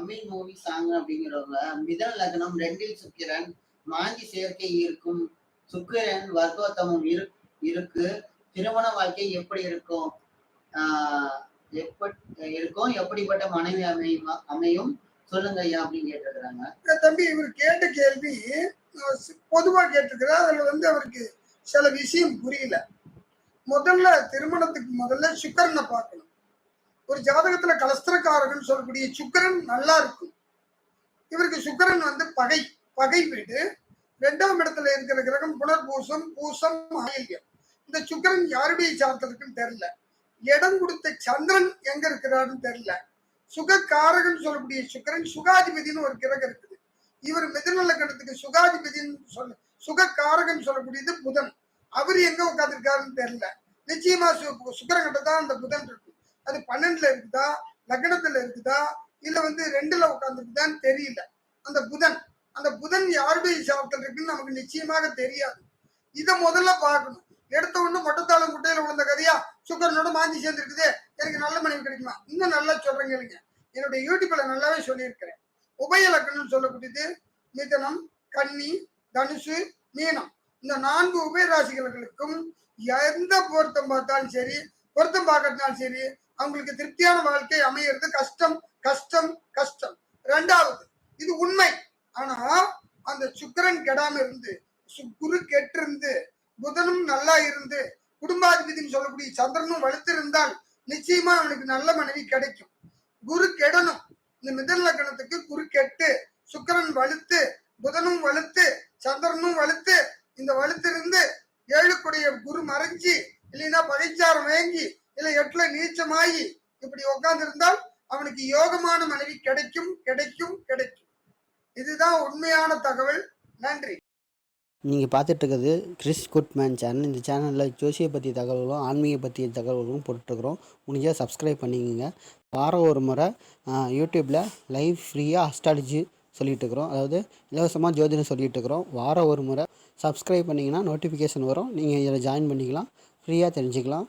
Tamil movie song அப்படிங்கிறவங்க மிதன் லக்னம் ரெண்டில் சுக்கிரன் மாஞ்சி சேர்க்கை இருக்கும் சுக்கிரன் வர்க்கோத்தமம் இரு இருக்கு. திருமண வாழ்க்கை எப்படி இருக்கும்? ஆஹ் எப்படி இருக்கும். எப்படிப்பட்ட மனைவி அமையும் அமையும்? சொல்லுங்க ஐயா அப்படின்னு கேட்டிருக்கிறாங்க. தம்பி இவர் கேட்ட கேள்வி பொதுவா கேட்டிருக்கிறார் அதுல வந்து அவருக்கு சில விஷயம் புரியல. முதல்ல திருமணத்துக்கு முதல்ல சுக்கரனை பார்க்கணும். ஒரு ஜாதகத்துல கலஸ்திரக்காரர்கள் சொல்லக்கூடிய சுக்கிரன் நல்லா இருக்கும். இவருக்கு சுக்கரன் வந்து பகை பகை வீடு. ரெண்டாம் இடத்துல இருக்கிற கிரகம் புனர்பூசம் பூசம் ஆயில்யம் இந்த சுக்கிரன் யாருடைய சார்த்ததுக்குன்னு தெரியல. இடம் கொடுத்த சந்திரன் எங்க இருக்கிறாருன்னு தெரியல. சுகக்காரகன் சொல்லக்கூடிய சுக்கரன் சுகாதிபதினு ஒரு கிரகம் இருக்குது. இவர் மிதுன லக்கணத்துக்கு சுகாதிபதினு சொல்ல சுகக்காரகன் சொல்லக்கூடியது புதன். அவர் எங்க உட்காந்துருக்காருன்னு தெரியல. நிச்சயமா சு- தான் அந்த புதன் இருக்கும் அது பன்னெண்டுல இருக்குதா? லக்னத்துல இருக்குதா? இல்ல வந்து ரெண்டுல உட்காந்துருக்குதான்னு தெரியல. அந்த புதன் அந்த புதன் யாருடைய சாபத்தில் இருக்குன்னு நமக்கு நிச்சயமாக தெரியாது. இதை முதல்ல பார்க்கணும். எடுத்த உடனே மொட்டத்தாளம் குட்டையில விழுந்த கதையா? சுக்கரனோட மாஞ்சி சேர்ந்துருக்குது. எனக்கு நல்ல மனைவி கிடைக்குமா? இன்னும் நல்லா சொல்றேங்க இல்லைங்க என்னுடைய யூடியூப்ல நல்லாவே சொல்லியிருக்கிறேன். உபய லக்னம் சொல்லக்கூடியது மிதனம் கன்னி தனுசு மீனம். இந்த நான்கு உபய ராசிகளுக்கும் எந்த பொருத்தம் பார்த்தாலும் சரி பொருத்தம் பார்க்கறதுனாலும் சரி அவங்களுக்கு திருப்தியான வாழ்க்கை அமையிறது கஷ்டம் கஷ்டம் கஷ்டம். ரெண்டாவது இது உண்மை. ஆனா அந்த சுக்கரன் கெடாம இருந்து சு- குரு கெட்டிருந்து புதனும் நல்லா இருந்து குடும்பாதிபதினு சொல்லக்கூடிய சந்திரனும் வலுத்திருந்தால் நிச்சயமா அவனுக்கு நல்ல மனைவி கிடைக்கும். குரு கெடணும். இந்த மிதன் லக்னத்துக்கு குரு கெட்டு சுக்கரன் வலுத்து புதனும் வலுத்து சந்திரனும் வலுத்து இந்த வலுத்திருந்து ஏழுக்குடைய குரு மறைஞ்சி இல்லைன்னா பகைச்சாரம் வேங்கி இல்ல எட்டுல நீச்சமாகி இப்படி உட்கார்ந்து இருந்தால் அவனுக்கு யோகமான மனைவி கிடைக்கும் கிடைக்கும் கிடைக்கும். இதுதான் உண்மையான தகவல். நன்றி. நீங்கள் பார்த்துட்டு இருக்கிறது கிறிஸ் குட்மேன் சேனல். இந்த சேனலில் ஜோசியை பற்றிய தகவல்களும் ஆன்மீக பற்றிய தகவல்களும் போட்டுருக்குறோம் முடிஞ்சால் சப்ஸ்கிரைப் பண்ணிக்கோங்க. வாரம் ஒரு முறை யூடியூப்பில் லைவ் ஃப்ரீயாக அஸ்ட்ராலஜி சொல்லிட்டு இருக்கிறோம் அதாவது இலவசமாக ஜோதிடம் சொல்லிட்டு இருக்கிறோம் வாரம் ஒரு முறை சப்ஸ்கிரைப் பண்ணிங்கன்னா நோட்டிஃபிகேஷன் வரும். நீங்கள் இதில் ஜாயின் பண்ணிக்கலாம். ஃப்ரீயாக தெரிஞ்சுக்கலாம்.